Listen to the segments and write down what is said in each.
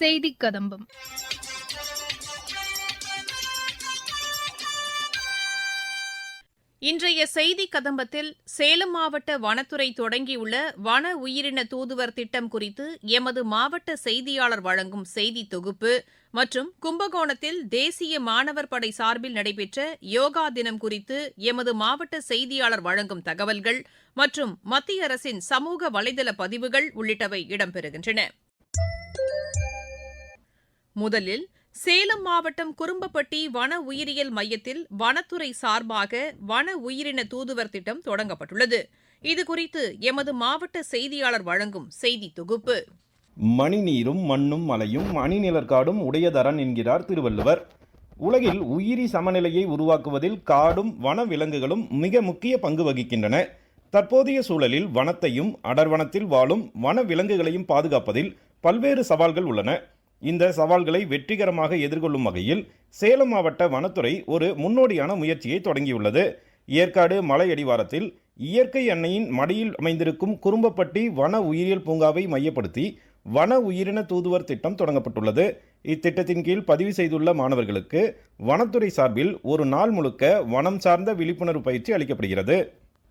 செய்தி கதம்பம். இன்றைய செய்தி கதம்பத்தில் சேலம் மாவட்ட வனத்துறை தொடங்கியுள்ள வன உயிரின தூதுவர் திட்டம் குறித்து எமது மாவட்ட செய்தியாளர் வழங்கும் செய்தி தொகுப்பு மற்றும் கும்பகோணத்தில் தேசிய மாணவர் படை சார்பில் நடைபெற்ற யோகா தினம் குறித்து எமது மாவட்ட செய்தியாளர் வழங்கும் தகவல்கள் மற்றும் மத்திய அரசின் சமூக வலைதள பதிவுகள் உள்ளிட்டவை இடம்பெறுகின்றன. முதலில் சேலம் மாவட்டம் குறும்பப்பட்டி வன உயிரியல் மையத்தில் வனத்துறை சார்பாக வன உயிரின தூதுவர் திட்டம் தொடங்கப்பட்டுள்ளது. இதுகுறித்து எமது மாவட்ட செய்தியாளர் வழங்கும் செய்தி தொகுப்பு. மணிநீரும் மண்ணும் மலையும் அணிநிலற்காடும் உடையதரன் என்கிறார் திருவள்ளுவர். உலகில் உயிரி சமநிலையை உருவாக்குவதில் காடும் வனவிலங்குகளும் மிக முக்கிய பங்கு வகிக்கின்றன. தற்போதைய சூழலில் வனத்தையும் அடர்வனத்தில் வாழும் வனவிலங்குகளையும் பாதுகாப்பதில் பல்வேறு சவால்கள் உள்ளன. இந்த சவால்களை வெற்றிகரமாக எதிர்கொள்ளும் வகையில் சேலம் மாவட்ட வனத்துறை ஒரு முன்னோடியான முயற்சியை தொடங்கியுள்ளது. ஏற்காடு மலை அடிவாரத்தில் இயற்கை அன்னையின் மடியில் அமைந்திருக்கும் குறும்பப்பட்டி வன உயிரியல் பூங்காவை மையப்படுத்தி வன உயிரின தூதுவர் திட்டம் தொடங்கப்பட்டுள்ளது. இத்திட்டத்தின் கீழ் பதிவு செய்துள்ள மாணவர்களுக்கு வனத்துறை சார்பில் ஒரு நாள் முழுக்க வனம் சார்ந்த விழிப்புணர்வு பயிற்சி அளிக்கப்படுகிறது.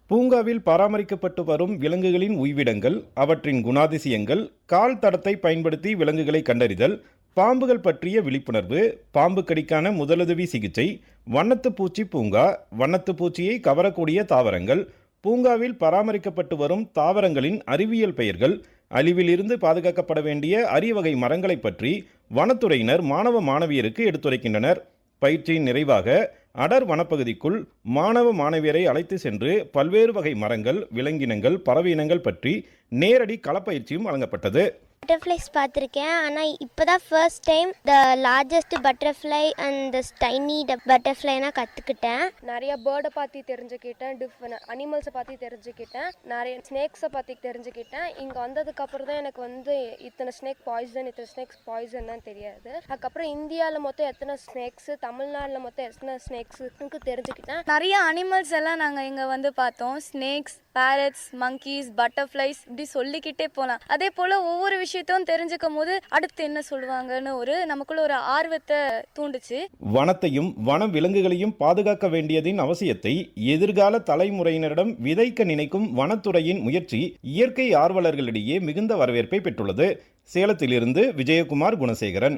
பூங்காவில் பராமரிக்கப்பட்டு வரும் விலங்குகளின் உய்விடங்கள் அவற்றின் குணாதிசயங்கள் கால் தடத்தை பயன்படுத்தி விலங்குகளை கண்டறிதல் பாம்புகள் பற்றிய விழிப்புணர்வு பாம்பு கடிக்கான முதலுதவி சிகிச்சை வண்ணத்து பூச்சி பூங்கா வண்ணத்து பூச்சியை கவரக்கூடிய தாவரங்கள் பூங்காவில் பராமரிக்கப்பட்டு வரும் தாவரங்களின் அறிவியல் பெயர்கள் அழிவிலிருந்து பாதுகாக்கப்பட வேண்டிய அரியவகை மரங்களைப் மரங்களை பற்றி வனத்துறையினர் மாணவ மாணவியருக்கு எடுத்துரைக்கின்றனர். பயிற்சியின் நிறைவாக அடர் வனப்பகுதிக்குள் மாணவ மாணவியரை அழைத்து சென்று பல்வேறு வகை மரங்கள் விலங்கினங்கள் பறவை இனங்கள் பற்றி நேரடி களப்பயிற்சியும் வழங்கப்பட்டது. பட்டர்ஃப்ளைஸ் பார்த்துருக்கேன். ஆனால் இப்போ தான் first time the largest butterfly and the tiny butterfly நான் கற்றுக்கிட்டேன் நிறைய பேர்டை பற்றி தெரிஞ்சுக்கிட்டேன் டிஃப்ரெண்ட் அனிமல்ஸை பற்றி தெரிஞ்சுக்கிட்டேன் நிறைய ஸ்னேக்ஸை பற்றி தெரிஞ்சுக்கிட்டேன். இங்கே வந்ததுக்கப்புறம் தான் எனக்கு வந்து இத்தனை ஸ்னேக் பாய்சன் இத்தனை ஸ்னேக்ஸ் பாய்சன் தான் தெரியாது. அதுக்கப்புறம் இந்தியாவில் மொத்தம் எத்தனை ஸ்னேக்ஸு தமிழ்நாட்டில் மொத்தம் எத்தனை ஸ்னேக்ஸுக்கு தெரிஞ்சுக்கிட்டேன். நிறைய அனிமல்ஸ் எல்லாம் நாங்கள் இங்கே வந்து பார்த்தோம். ஸ்னேக்ஸ் பேரட்ஸ் monkeys பட்டர்ஃப்ளைஸ் இப்படி சொல்லிக்கிட்டே போகலாம் அதே போல் ஒவ்வொரு விஷயத்தையும் தெரிஞ்சுக்கும் போது அடுத்து என்ன சொல்லுவாங்கன்னு ஒரு நமக்குள்ள ஒரு ஆர்வத்தை தூண்டுச்சு. வனத்தையும் வன விலங்குகளையும் பாதுகாக்க வேண்டியதின் அவசியத்தை எதிர்கால தலைமுறையினரிடம் விதைக்க நினைக்கும் வனத்துறையின் முயற்சி இயற்கை ஆர்வலர்களிடையே மிகுந்த வரவேற்பை பெற்றுள்ளது. சேலத்திலிருந்து விஜயகுமார் குணசேகரன்.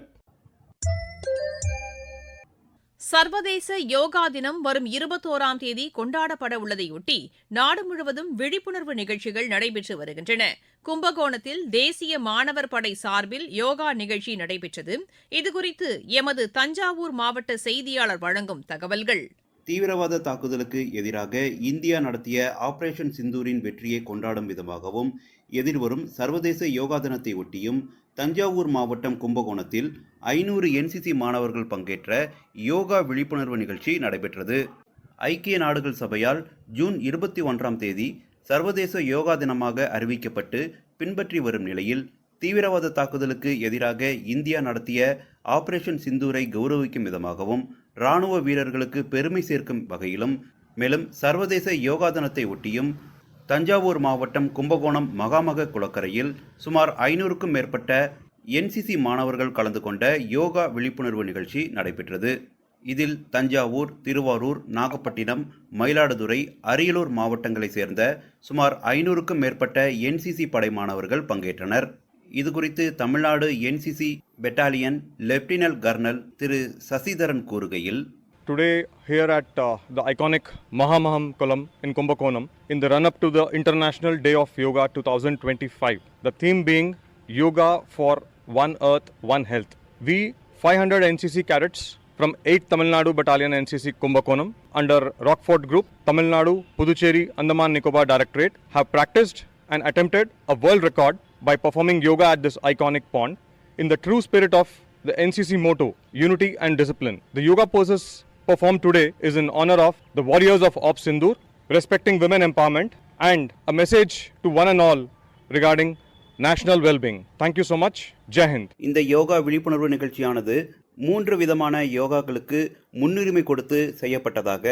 சர்வதேச யோகா தினம் வரும் இருபத்தோராம் தேதி கொண்டாடப்பட உள்ளதையொட்டி நாடு முழுவதும் விழிப்புணர்வு நிகழ்ச்சிகள் நடைபெற்று வருகின்றன. கும்பகோணத்தில் தேசிய மாணவர் படை சார்பில் யோகா நிகழ்ச்சி நடைபெற்றது. இதுகுறித்து எமது தஞ்சாவூர் மாவட்ட செய்தியாளர் வழங்கும் தகவல்கள். தீவிரவாத தாக்குதலுக்கு எதிராக இந்தியா நடத்திய ஆபரேஷன் சிந்தூரின் வெற்றியை கொண்டாடும் விதமாகவும் எதிர்வரும் சர்வதேச யோகா தினத்தை ஒட்டியும் தஞ்சாவூர் மாவட்டம் கும்பகோணத்தில் ஐநூறு என்சிசி மாணவர்கள் பங்கேற்ற யோகா விழிப்புணர்வு நிகழ்ச்சி நடைபெற்றது. ஐக்கிய நாடுகள் சபையால் ஜூன் இருபத்தி ஒன்றாம் தேதி சர்வதேச யோகா தினமாக அறிவிக்கப்பட்டு பின்பற்றி வரும் நிலையில் தீவிரவாத தாக்குதலுக்கு எதிராக இந்தியா நடத்திய ஆபரேஷன் சிந்தூரை கௌரவிக்கும் விதமாகவும் இராணுவ வீரர்களுக்கு பெருமை சேர்க்கும் வகையிலும் மேலும் சர்வதேச யோகா தினத்தை ஒட்டியும் தஞ்சாவூர் மாவட்டம் கும்பகோணம் மகாமக குளக்கரையில் சுமார் ஐநூறுக்கும் மேற்பட்ட என்சிசி மாணவர்கள் கலந்து கொண்ட யோகா விழிப்புணர்வு நிகழ்ச்சி நடைபெற்றது. இதில் தஞ்சாவூர் திருவாரூர் நாகப்பட்டினம் மயிலாடுதுறை அரியலூர் மாவட்டங்களைச் சேர்ந்த சுமார் ஐநூறுக்கும் மேற்பட்ட என்சிசி படை மாணவர்கள் பங்கேற்றனர். இதுகுறித்து Tamil Nadu NCC battalion lieutenant colonel Thiru Sasidharan கூறுகையில் Today, here at uh, the iconic Mahamaham Kolam in Kumbakonam, in the run up to the International Day of Yoga 2025, the theme being Yoga for One Earth, One Health. We, 500 NCC cadets from 8th Tamil Nadu Battalion NCC Kumbakonam under Rockford Group, Tamil Nadu, Puducherry, Andaman Nicobar Directorate, have practiced and attempted a world record by performing yoga at this iconic pond in the true spirit of the NCC motto, unity and discipline. The yoga poses performed today is in honor of the warriors of Op Sindur, respecting women empowerment, and a message to one and all regarding national well being. Thank you so much. Jai Hind. இந்த யோகா விழிப்புணர்வு நிகழ்ச்சியானது மூன்று விதமான யோகாக்களுக்கு முன்னுரிமை கொடுத்து செய்யப்பட்டதாக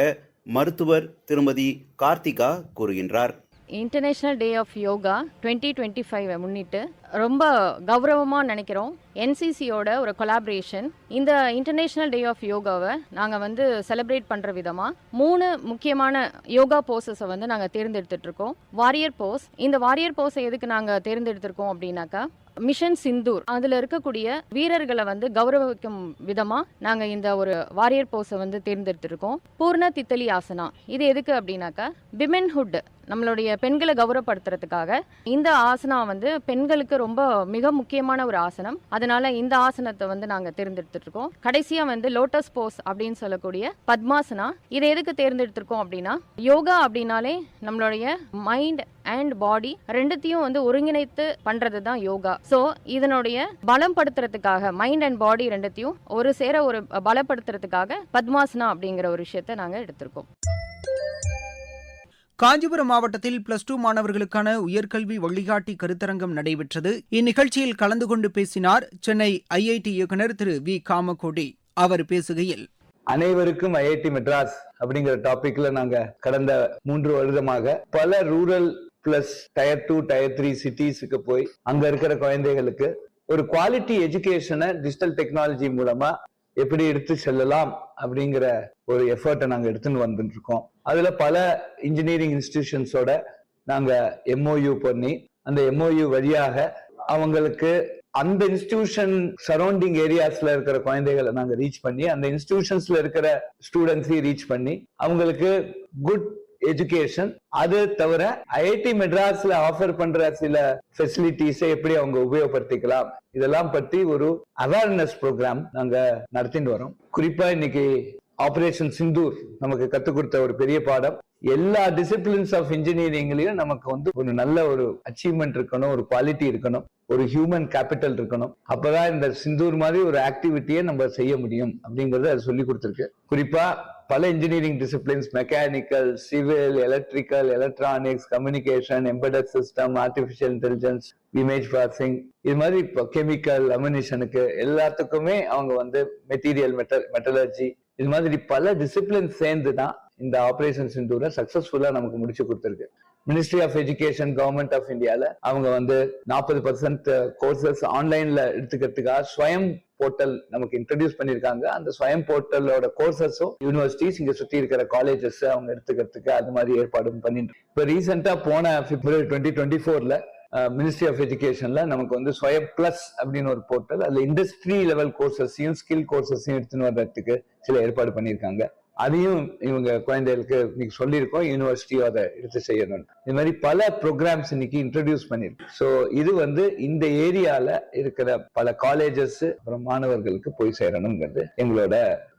மருத்துவர் திருமதி கார்த்திகா கூறுகின்றார் international day of yoga twenty twenty ஃபைவை முன்னிட்டு ரொம்ப கௌரவமாக நினைக்கிறோம். என்சிசியோட ஒரு கொலாபரேஷன் இந்த இன்டர்நேஷ்னல் டே ஆஃப் யோகாவை நாங்கள் வந்து செலிப்ரேட் பண்ணுற விதமாக மூணு முக்கியமான யோகா போஸஸை வந்து நாங்கள் தேர்ந்தெடுத்துட்ருக்கோம் வாரியர் போஸ் இந்த வாரியர் போஸை எதுக்கு நாங்கள் தேர்ந்தெடுத்திருக்கோம் அப்படின்னாக்கா மிஷன் சிந்தூர் அதில் இருக்கக்கூடிய வீரர்களை வந்து கௌரவிக்கும் விதமாக நாங்கள் இந்த ஒரு வாரியர் போஸை வந்து தேர்ந்தெடுத்திருக்கோம். பூர்ண தித்தலி ஆசனா. இது எதுக்கு அப்படின்னாக்கா விமென்ஹுட் நம்மளுடைய பெண்களை கௌரவப்படுத்துறதுக்காக இந்த ஆசனா வந்து பெண்களுக்கு ரொம்ப மிக முக்கியமான ஒரு ஆசனம். அதனால இந்த ஆசனத்தை வந்து நாங்கள் தேர்ந்தெடுத்துட்ருக்கோம் கடைசியாக வந்து லோட்டஸ் போஸ் அப்படின்னு சொல்லக்கூடிய பத்மாசனா இதை எதுக்கு தேர்ந்தெடுத்திருக்கோம் அப்படின்னா யோகா அப்படின்னாலே நம்மளுடைய மைண்ட் அண்ட் பாடி ரெண்டுத்தையும் வந்து ஒருங்கிணைத்து பண்றது தான் யோகா. ஸோ இதனுடைய பலம் படுத்துறதுக்காக மைண்ட் அண்ட் பாடி ரெண்டுத்தையும் ஒரு சேர ஒரு பலப்படுத்துறதுக்காக பத்மாசனா அப்படிங்கிற ஒரு விஷயத்த நாங்கள் எடுத்திருக்கோம். காஞ்சிபுரம் மாவட்டத்தில் பிளஸ் டூ மாணவர்களுக்கான உயர்கல்வி வழிகாட்டி கருத்தரங்கம் நடைபெற்றது. இந்நிகழ்ச்சியில் கலந்து கொண்டு பேசினார் சென்னை ஐஐடி இயக்குநர் திரு வி. காமகோடி. அவர் பேசுகையில் அனைவருக்கும் ஐஐடி மெட்ராஸ் அப்படிங்கிற டாபிக்ல நாங்க கடந்த மூன்று வருடமாக பல rural plus tier two tier three சிட்டிஸுக்கு போய் அங்க இருக்கிற குழந்தைகளுக்கு ஒரு குவாலிட்டி எஜுகேஷனை டிஜிட்டல் டெக்னாலஜி மூலமா எப்படி எடுத்து செல்லலாம் அப்படிங்கிற ஒரு எஃபர்ட்டை நாங்கள் எடுத்துன்னு வந்துட்டு இருக்கோம் அதுல பல இன்ஜினியரிங் இன்ஸ்டிடியூஷன்ஸோட நாங்க எம்ஓயு பண்ணி அந்த எம்ஓயு வழியாக அவங்களுக்கு அந்த இன்ஸ்டிடியூஷன் சரௌண்டிங் ஏரியாஸ்ல இருக்கிற குழந்தைகளை நாங்க ரீச் பண்ணி அந்த இன்ஸ்டிடியூஷன்ஸ்ல இருக்கிற ஸ்டூடெண்ட்ஸையும் ரீச் பண்ணி அவங்களுக்கு குட் எஜுகேஷன் அது தவிர ஐஐடி மெட்ராஸ்ல ஆஃபர் பண்ற சில ஃபெசிலிட்டிஸை எப்படி அவங்க உபயோகப்படுத்திக்கலாம்? இதெல்லாம் பற்றி ஒரு அவேர்னஸ் ப்ரோக்ராம் நாங்க நடத்திட்டு வரோம். குறிப்பா இன்னைக்கு ஆபரேஷன் சிந்தூர் நமக்கு கத்துக் கொடுத்த ஒரு பெரிய பாடம். எல்லா டிசிப்ளின்ஸ் ஆஃப் இன்ஜினியரிங்லயும் நமக்கு வந்து ஒரு நல்ல ஒரு அச்சீவ்மெண்ட் இருக்கணும் ஒரு குவாலிட்டி இருக்கணும் ஒரு ஹியூமன் கேபிட்டல் இருக்கணும். அப்பதான் இந்த சிந்தூர் மாதிரி ஒரு ஆக்டிவிட்டியை நம்ம செய்ய முடியும் அப்படிங்கறத அது சொல்லி கொடுத்துருக்கு. குறிப்பா பல engineering disciplines mechanical civil electrical electronics communication embedded system artificial intelligence image processing இது மாதிரி இப்போ கெமிக்கல் அமினிஷனுக்கு எல்லாத்துக்குமே அவங்க வந்து மெட்டீரியல் மெட்டல் மெட்டலர்ஜி இது மாதிரி பல டிசிப்ளின் சேர்ந்து தான் இந்த ஆபரேஷன் சிந்தூரை சக்சஸ்ஃபுல்லா நமக்கு முடிச்சு கொடுத்துருக்கு. Ministry of education government of இந்தியால அவங்க வந்து நாற்பது பர்சன்ட் கோர்சஸ் ஆன்லைன்ல எடுத்துக்கிறதுக்காக ஸ்வயம் போர்ட்டல் நமக்கு இன்ட்ரடியூஸ் பண்ணிருக்காங்க அந்த ஸ்வயம் போர்ட்டலோட கோர்சஸும் யூனிவர்சிட்டிஸ் இங்க சுத்தி இருக்கிற காலேஜஸ் அவங்க எடுத்துக்கிறதுக்கு அது மாதிரி ஏற்பாடும் பண்ணிட்டு இப்ப ரீசெண்டா போன பிப்ரவரி டுவெண்ட்டி டுவெண்ட்டி ஃபோர்ல மினிஸ்ட்ரி ஆஃப் எஜுகேஷன்ல நமக்கு வந்து ஸ்வயம் பிளஸ் அப்படின்னு ஒரு போர்ட்டல் அதுல இண்டஸ்ட்ரி லெவல் கோர்சஸையும் ஸ்கில் கோர்சஸையும் எடுத்துன்னு வர்றதுக்கு சில ஏற்பாடு பண்ணியிருக்காங்க. அதையும் இவங்க குழந்தைகளுக்கு இன்னைக்கு சொல்லியிருக்கோம். யூனிவர்சிட்டியோ அதை எடுத்து செய்யணும். இது மாதிரி பல ப்ரோக்ராம்ஸ் இன்னைக்கு இன்ட்ரடியூஸ் பண்ணிருக்கு ஸோ இது வந்து இந்த ஏரியால இருக்கிற பல காலேஜஸ் அப்புறம் மாணவர்களுக்கு போய் சேரணுங்கிறது எங்களோட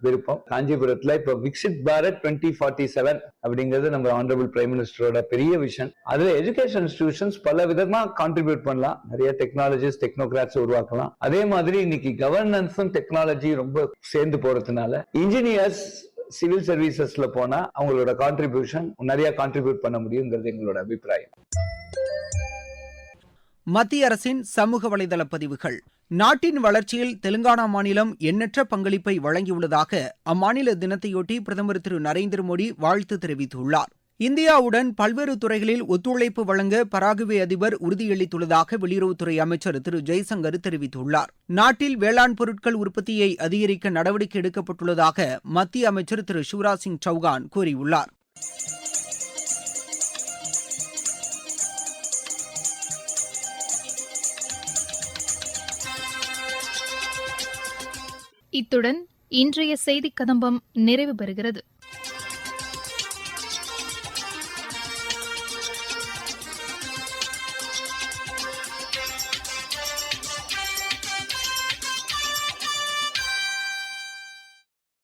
விருப்பம். காஞ்சிபுரத்துல இப்ப Viksit Bharat twenty forty seven அப்படிங்கிறது நம்ம ஆனரபிள் பிரைம் மினிஸ்டரோட பெரிய விஷன் அதுல எஜுகேஷன் இன்ஸ்டிடியூஷன்ஸ் பல விதமா கான்ட்ரிபியூட் பண்ணலாம். நிறைய டெக்னாலஜிஸ் டெக்னோகிராட்ஸ் உருவாக்கலாம். அதே மாதிரி இன்னைக்கு கவர்னன்ஸும் டெக்னாலஜி ரொம்ப சேர்ந்து போறதுனால இன்ஜினியர்ஸ் சிவில் சர்வீசஸ்ல போனா அவங்களோட கான்ட்ரிபியூஷன் நிறைய கான்ட்ரிபியூட் பண்ண முடியுங்கிறது எங்களோட அபிப்பிராயம். மத்திய அரசின் சமூக வலைதள பதிவுகள். நாட்டின் வளர்ச்சியில் தெலுங்கானா மாநிலம் எண்ணற்ற பங்களிப்பை வழங்கியுள்ளதாக அம்மாநில தினத்தையொட்டி பிரதமர் திரு நரேந்திர மோடி வாழ்த்து தெரிவித்துள்ளார். இந்தியாவுடன் பல்வேறு துறைகளில் ஒத்துழைப்பு வழங்க பராகுவே அதிபர் உறுதியளித்துள்ளதாக வெளியுறவுத்துறை அமைச்சர் திரு ஜெய்சங்கர் தெரிவித்துள்ளார். நாட்டில் வேளாண் பொருட்கள் உற்பத்தியை அதிகரிக்க நடவடிக்கை எடுக்கப்பட்டுள்ளதாக மத்திய அமைச்சர் திரு சிவராஜ் சிங் சௌகான் கூறியுள்ளார். இத்துடன் இன்றைய செய்தி கதம்பம் நிறைவு பெறுகிறது.